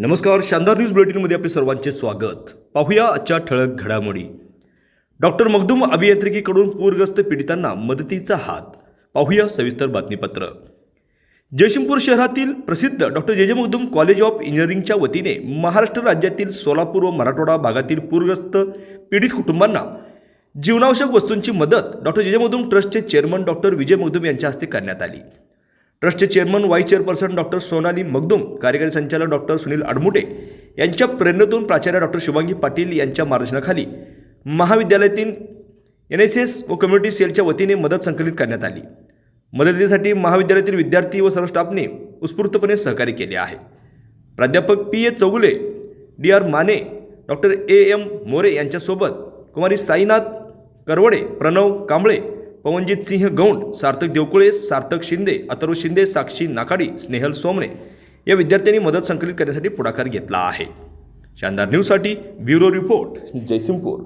नमस्कार शानदार न्यूज बुलेटिनमध्ये आपले सर्वांचे स्वागत. पाहूया आजच्या ठळक घडामोडी. डॉक्टर मखदूम अभियांत्रिकीकडून पूरग्रस्त पीडितांना मदतीचा हात. पाहूया सविस्तर बातमीपत्र. जयसिंगपूर शहरातील प्रसिद्ध डॉक्टर जे जे मखदूम कॉलेज ऑफ इंजिनिअरिंगच्या वतीने महाराष्ट्र राज्यातील सोलापूर व मराठवाडा भागातील पूरग्रस्त पीडित कुटुंबांना जीवनावश्यक वस्तूंची मदत डॉक्टर जे जे मखदूम ट्रस्टचे चेअरमन डॉक्टर विजय मखदूम यांच्या हस्ते करण्यात आली. ट्रस्टचे chairman vice chairperson doctor Sonali Magdum कार्यकारी संचालक डॉक्टर सुनील अडमुटे यांच्या प्रेरणेतून प्राचार्य डॉक्टर शुभांगी पाटील यांच्या मार्गदर्शनाखाली महाविद्यालयातील एन एस एस व कम्युनिटी सेलच्या वतीने मदत संकलित करण्यात आली. मदतीसाठी महाविद्यालयातील विद्यार्थी व सर्व स्टाफने उत्स्फूर्तपणे सहकार्य केले आहे. प्राध्यापक P A Chougule D R Mane doctor A M More यांच्यासोबत कुमारी साईनाथ करवडे प्रणव कांबळे पवनजित सिंह गौंड सार्थक देवकुळे सार्थक शिंदे अथर्व शिंदे साक्षी नाकाडी स्नेहल सोमने या विद्यार्थ्यांनी मदत संकलित करण्यासाठी पुढाकार घेतला आहे. शानदार न्यूजसाठी ब्युरो रिपोर्ट जयसिंगपूर.